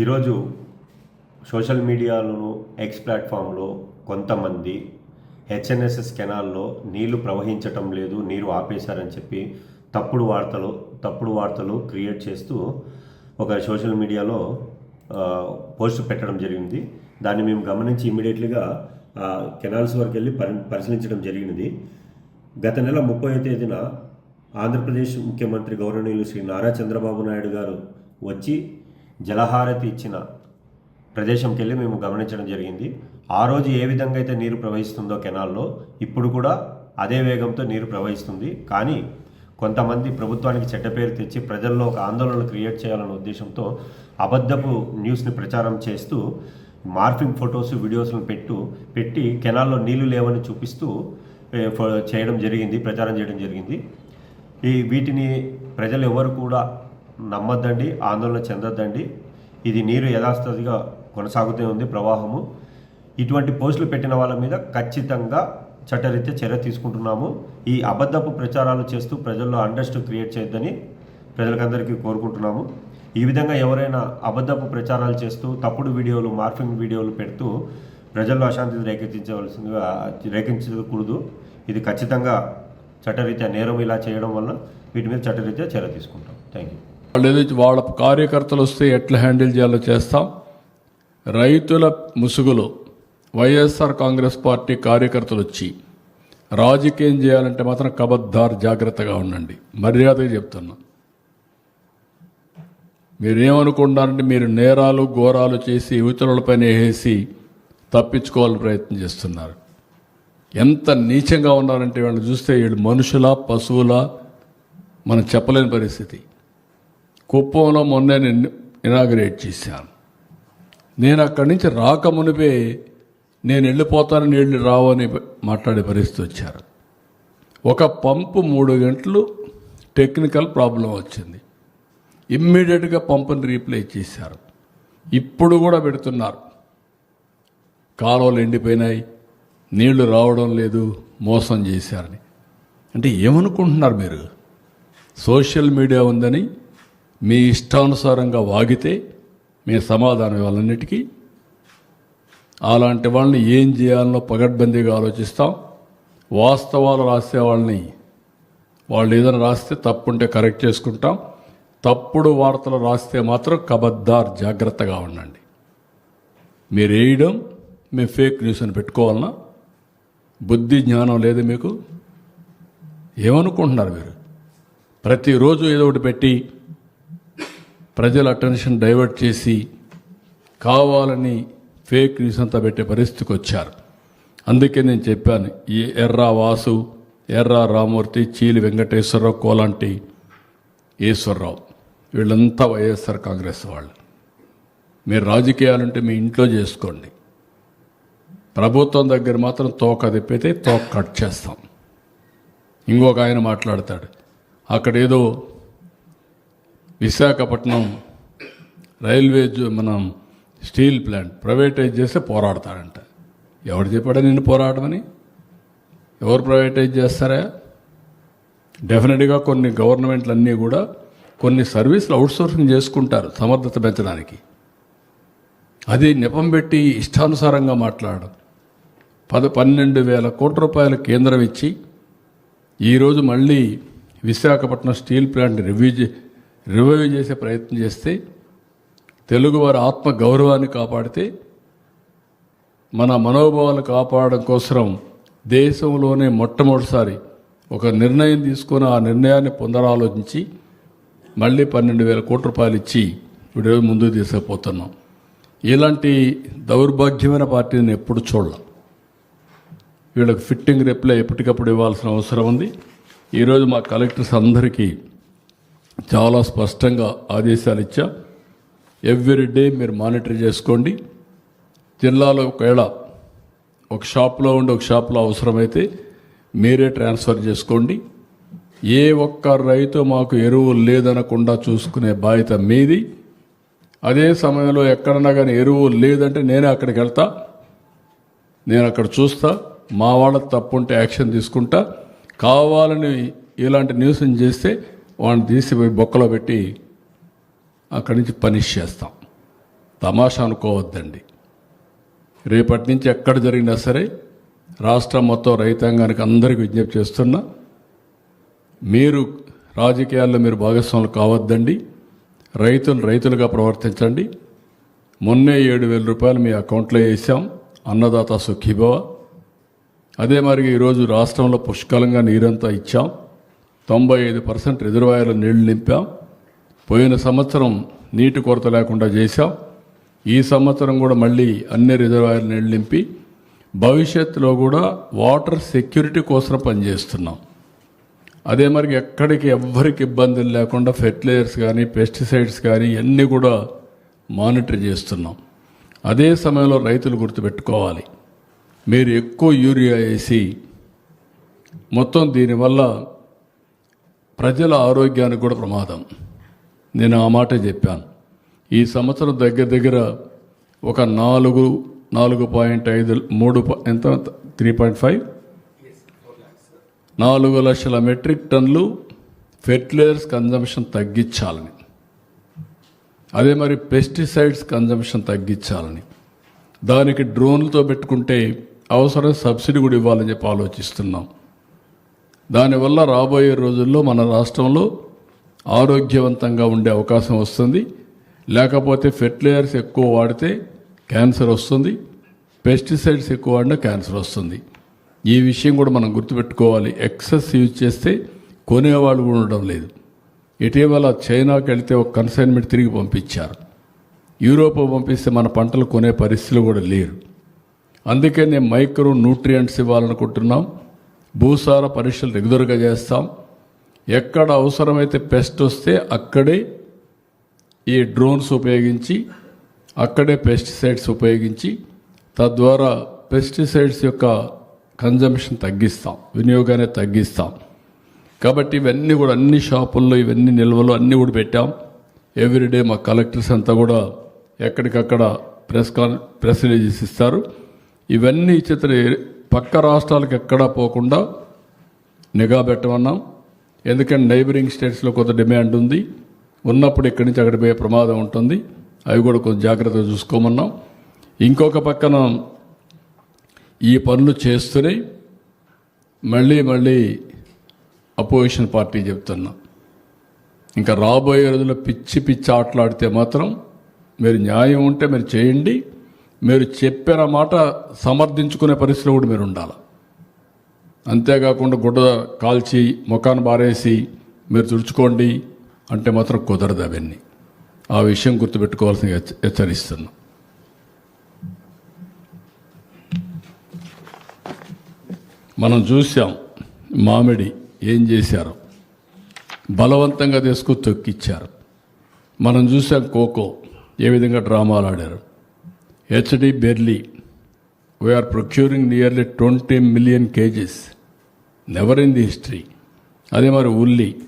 ఈరోజు social మీడియాలోను X ప్లాట్ఫామ్లో కొంతమంది హెచ్ఎన్ఎస్ఎస్ కెనాల్లో నీళ్ళు ప్రవహించటం లేదు నీరు ఆపేశారని చెప్పి తప్పుడు వార్తలు తప్పుడు వార్తలు క్రియేట్ చేస్తూ ఒక సోషల్ మీడియాలో పోస్ట్ పెట్టడం జరిగింది. దాన్ని మేము గమనించి ఇమీడియట్లీగా కెనాల్స్ వరకు వెళ్ళి పరి పరిశీలించడం జరిగినది. గత నెల ముప్పై తేదీన ఆంధ్రప్రదేశ్ ముఖ్యమంత్రి గౌరవనీయులు శ్రీ నారా చంద్రబాబు నాయుడు గారు వచ్చి జలహారతి ఇచ్చిన ప్రదేశంకి వెళ్ళి మేము గమనించడం జరిగింది. ఆ రోజు ఏ విధంగా అయితే నీరు ప్రవహిస్తుందో కెనాల్లో ఇప్పుడు కూడా అదే వేగంతో నీరు ప్రవహిస్తుంది. కానీ కొంతమంది ప్రభుత్వానికి చెడ్డ పేరు తెచ్చి ప్రజల్లో ఒక ఆందోళన క్రియేట్ చేయాలనే ఉద్దేశంతో అబద్ధపు న్యూస్ని ప్రచారం చేస్తూ మార్ఫింగ్ ఫొటోస్ వీడియోస్లను పెట్టు పెట్టి కెనాల్లో నీళ్ళు లేవని చూపిస్తూ చేయడం జరిగింది ప్రచారం చేయడం జరిగింది. ఈ వీటిని ప్రజలు ఎవరు కూడా నమ్మద్దండి ఆందోళన చెందొద్దండి. ఇది నీరు యథాస్థితిగా కొనసాగుతూ ఉంది ప్రవాహము. ఇటువంటి పోస్టులు పెట్టిన వాళ్ళ మీద ఖచ్చితంగా చట్టరీత్యా చర్య తీసుకుంటున్నాము. ఈ అబద్ధపు ప్రచారాలు చేస్తూ ప్రజల్లో అండర్స్ట్ క్రియేట్ చేయొద్దని ప్రజలకందరికీ కోరుకుంటున్నాము. ఈ విధంగా ఎవరైనా అబద్ధపు ప్రచారాలు చేస్తూ తప్పుడు వీడియోలు మార్ఫింగ్ వీడియోలు పెడుతూ ప్రజల్లో అశాంతిని రేకెత్తించవలసిందిగా రేకెత్తించకూడదు. ఇది ఖచ్చితంగా చట్టరీత్యా నేరం ఇలా చేయడం వల్ల వీటి మీద చట్టరీత్యా చర్య తీసుకుంటాం. థ్యాంక్ యూ వాళ్ళు ఏదో వాళ్ళ కార్యకర్తలు వస్తే ఎట్లా హ్యాండిల్ చేయాలో చేస్తాం. రైతుల ముసుగులో వైఎస్ఆర్ కాంగ్రెస్ పార్టీ కార్యకర్తలు వచ్చి రాజకీయం చేయాలంటే మాత్రం కబద్దార్ జాగ్రత్తగా ఉండండి. మర్యాదగా చెప్తున్నా. మీరేమనుకుంటారంటే మీరు నేరాలు ఘోరాలు చేసి ఇతరులపైన వేసి తప్పించుకోవాలని ప్రయత్నం చేస్తున్నారు. ఎంత నీచంగా ఉన్నారంటే వాళ్ళని చూస్తే వీళ్ళు మనుషుల పశువుల మనం చెప్పలేని పరిస్థితి. కుప్పంలో మొన్న నేను ఇనాగ్రేట్ చేశాను. నేను అక్కడి నుంచి రాకమునిపే నేను వెళ్ళిపోతాను నీళ్ళు రావు అని మాట్లాడే పరిస్థితి వచ్చారు. ఒక పంపు మూడు గంటలు టెక్నికల్ ప్రాబ్లం వచ్చింది. ఇమ్మీడియట్గా పంపుని రీప్లేస్ చేశారు. ఇప్పుడు కూడా పెడుతున్నారు. కాలువలు ఎండిపోయినాయి నీళ్ళు రావడం లేదు మోసం చేశారని. అంటే ఏమనుకుంటున్నారు మీరు? సోషల్ మీడియా ఉందని మీ ఇష్టానుసారంగా వాగితే మీ సమాధానం ఇవ్వాలన్నిటికీ. అలాంటి వాళ్ళని ఏం చేయాలనో పగడ్బందీగా ఆలోచిస్తాం. వాస్తవాలు రాసే వాళ్ళని వాళ్ళు ఏదైనా రాస్తే తప్పుంటే కరెక్ట్ చేసుకుంటాం. తప్పుడు వార్తలు రాస్తే మాత్రం కబద్దార్ జాగ్రత్తగా ఉండండి. మీరు వేయడం మేము ఫేక్ న్యూస్ అని పెట్టుకోవాలన్నా బుద్ధి జ్ఞానం లేదు మీకు. ఏమనుకుంటున్నారు మీరు? ప్రతిరోజు ఏదో ఒకటి పెట్టి ప్రజల అటెన్షన్ డైవర్ట్ చేసి కావాలని ఫేక్ న్యూస్ అంతా పెట్టే పరిస్థితికి వచ్చారు. అందుకే నేను చెప్పాను ఈ ఎర్రా వాసు ఎర్ర రామూర్తి చీలి వెంకటేశ్వరరావు కోలాంటి ఈశ్వరరావు వీళ్ళంతా వైఎస్ఆర్ కాంగ్రెస్ వాళ్ళు. మీరు రాజకీయాలంటే మీ ఇంట్లో చేసుకోండి. ప్రభుత్వం దగ్గర మాత్రం తోక తిప్పితే తోక కట్ చేస్తాం. ఇంకొక ఆయన మాట్లాడతాడు అక్కడ ఏదో విశాఖపట్నం రైల్వే మనం స్టీల్ ప్లాంట్ ప్రైవేటైజ్ చేస్తే పోరాడతాడంట. ఎవడు చెప్పాడా నిన్ను పోరాడమని? ఎవరు ప్రైవేటైజ్ చేస్తారా? డెఫినెట్గా కొన్ని గవర్నమెంట్లు అన్నీ కూడా కొన్ని సర్వీసులు అవుట్సోర్సింగ్ చేసుకుంటారు సమర్థత పెంచడానికి. అది నెపం పెట్టి ఇష్టానుసారంగా మాట్లాడడం. పద పన్నెండు వేల కోట్ల రూపాయల కేంద్రం ఇచ్చి ఈరోజు మళ్ళీ విశాఖపట్నం స్టీల్ ప్లాంట్ రివ్యూ చే- రివైవ్ చేసే ప్రయత్నం చేస్తే తెలుగువారి ఆత్మ గౌరవాన్ని కాపాడితే మన మనోభావాలు కాపాడడం కోసం దేశంలోనే మొట్టమొదటిసారి ఒక నిర్ణయం తీసుకొని ఆ నిర్ణయాన్ని పునరాలోచించి మళ్ళీ పన్నెండు వేల కోట్ల రూపాయలు ఇచ్చి ఇప్పుడు ముందుకు తీసుకుపోతున్నాం. ఇలాంటి దౌర్భాగ్యమైన పార్టీని ఎప్పుడు చూడలేం. వీళ్ళకి ఫిట్టింగ్ రిప్లై ఎప్పటికప్పుడు ఇవ్వాల్సిన అవసరం ఉంది. ఈరోజు మా కలెక్టర్స్ అందరికీ చాలా స్పష్టంగా ఆదేశాలు ఇచ్చా. ఎవ్రీ డే మీరు మానిటర్ చేసుకోండి. జిల్లాలో ఒకవేళ ఒక షాప్లో ఉండి ఒక షాప్లో అవసరమైతే మీరే ట్రాన్స్ఫర్ చేసుకోండి. ఏ ఒక్క రైతు మాకు ఎరువులు లేదనకుండా చూసుకునే బాధ్యత మీది. అదే సమయంలో ఎక్కడన్నా కానీ ఎరువులు లేదంటే నేనే అక్కడికి వెళ్తా. నేను అక్కడ చూస్తా. మా వాళ్ళ తప్పుంటే యాక్షన్ తీసుకుంటా. కావాలని ఇలాంటి న్యూస్ చేస్తే వాడిని తీసిపోయి బొక్కలో పెట్టి అక్కడి నుంచి పనిష్ చేస్తాం. తమాషా అనుకోవద్దండి. రేపటి నుంచి ఎక్కడ జరిగినా సరే రాష్ట్రం మొత్తం రైతాంగానికి అందరికీ విజ్ఞప్తి చేస్తున్నా మీరు రాజకీయాల్లో మీరు భాగస్వాములు కావద్దండి. రైతులు రైతులుగా ప్రవర్తించండి. మొన్నే ఏడు వేల రూపాయలు మీ అకౌంట్లో వేసాం. అన్నదాత సుఖీభవ. అదే మరి ఈరోజు రాష్ట్రంలో పుష్కలంగా నీరంతా ఇచ్చాం. తొంభై ఐదు పర్సెంట్ రిజర్వాయర్లు నీళ్ళు నింపాం. పోయిన సంవత్సరం నీటి కొరత లేకుండా చేశాం. ఈ సంవత్సరం కూడా మళ్ళీ అన్ని రిజర్వాయర్లు నీళ్ళు నింపి భవిష్యత్తులో కూడా వాటర్ సెక్యూరిటీ కోసం పనిచేస్తున్నాం. అదే మరి ఎక్కడికి ఎవ్వరికి ఇబ్బందులు లేకుండా ఫెర్టిలైజర్స్ కానీ పెస్టిసైడ్స్ కానీ అన్నీ కూడా మానిటర్ చేస్తున్నాం. అదే సమయంలో రైతులు గుర్తుపెట్టుకోవాలి. మీరు ఎక్కువ యూరియా వేసి మొత్తం దీనివల్ల ప్రజల ఆరోగ్యానికి కూడా ప్రమాదం. నేను ఆ మాట చెప్పాను. ఈ సంవత్సరం దగ్గర దగ్గర ఒక నాలుగు నాలుగు పాయింట్ ఐదు మూడు ఎంత? Three point five? నాలుగు లక్షల మెట్రిక్ టన్నులు ఫెర్టిలైజర్స్ కన్జంప్షన్ తగ్గించాలని. అదే మరి పెస్టిసైడ్స్ కన్జంప్షన్ తగ్గించాలని. దానికి డ్రోన్లతో పెట్టుకుంటే అవసరం సబ్సిడీ కూడా ఇవ్వాలని చెప్పి ఆలోచిస్తున్నాం. దానివల్ల రాబోయే రోజుల్లో మన రాష్ట్రంలో ఆరోగ్యవంతంగా ఉండే అవకాశం వస్తుంది. లేకపోతే ఫెర్టిలైజర్స్ ఎక్కువ వాడితే క్యాన్సర్ వస్తుంది. పెస్టిసైడ్స్ ఎక్కువ వాడినా క్యాన్సర్ వస్తుంది. ఈ విషయం కూడా మనం గుర్తుపెట్టుకోవాలి. ఎక్సెస్ యూజ్ చేస్తే కొనేవాళ్ళు కూడా ఉండడం లేదు. ఇటీవల చైనాకి వెళితే ఒక కన్సైన్మెంట్ తిరిగి పంపించారు. యూరోప్ పంపిస్తే మన పంటలు కొనే పరిస్థితులు కూడా లేరు. అందుకే నేను మైక్రో న్యూట్రియంట్స్ ఇవ్వాలనుకుంటున్నాం. భూసార పరీక్షలు రెగ్యులర్గా చేస్తాం. ఎక్కడ అవసరమైతే పెస్ట్ వస్తే అక్కడే ఈ డ్రోన్స్ ఉపయోగించి అక్కడే పెస్టిసైడ్స్ ఉపయోగించి తద్వారా పెస్టిసైడ్స్ యొక్క కన్జంప్షన్ తగ్గిస్తాం వినియోగాన్ని తగ్గిస్తాం. కాబట్టి ఇవన్నీ కూడా అన్ని షాపుల్లో ఇవన్నీ నిల్వలు అన్నీ కూడా పెట్టాం. ఎవ్రీడే మా కలెక్టర్స్ అంతా కూడా ఎక్కడికక్కడ ప్రెస్ కాన్ ప్రెస్ రిలీజ్ ఇస్తారు. ఇవన్నీ ఇచ్చిన పక్క రాష్ట్రాలకు ఎక్కడా పోకుండా నిఘా పెట్టమన్నాం. ఎందుకంటే నైబరింగ్ స్టేట్స్లో కొంత డిమాండ్ ఉంది. ఉన్నప్పుడు ఇక్కడి నుంచి అక్కడ పోయే ప్రమాదం ఉంటుంది. అవి కూడా కొంచెం జాగ్రత్తగా చూసుకోమన్నాం. ఇంకొక పక్కన ఈ పనులు చేస్తూనే మళ్ళీ మళ్ళీ అపోజిషన్ పార్టీ చెప్తున్నా. ఇంకా రాబోయే రోజుల్లో పిచ్చి పిచ్చి ఆటలాడితే మాత్రం మీరు న్యాయం ఉంటే మీరు చేయండి. మీరు చెప్పిన మాట సమర్థించుకునే పరిస్థితిలో కూడా మీరు ఉండాలి. అంతేకాకుండా గుడ్డ కాల్చి ముఖాన్ని బారేసి మీరు తుడుచుకోండి అంటే మాత్రం కుదరదు అవన్నీ. ఆ విషయం గుర్తుపెట్టుకోవాల్సిన హెచ్చ- మనం చూసాం మామిడి ఏం చేశారు? బలవంతంగా తీసుకు తొక్కిచ్చారు. మనం చూసాం ఖోఖో ఏ విధంగా డ్రామాలు ఆడారు? HD Barely. We are procuring nearly 20 million cages, Never in the history. அதே மாதிரி உள்ளி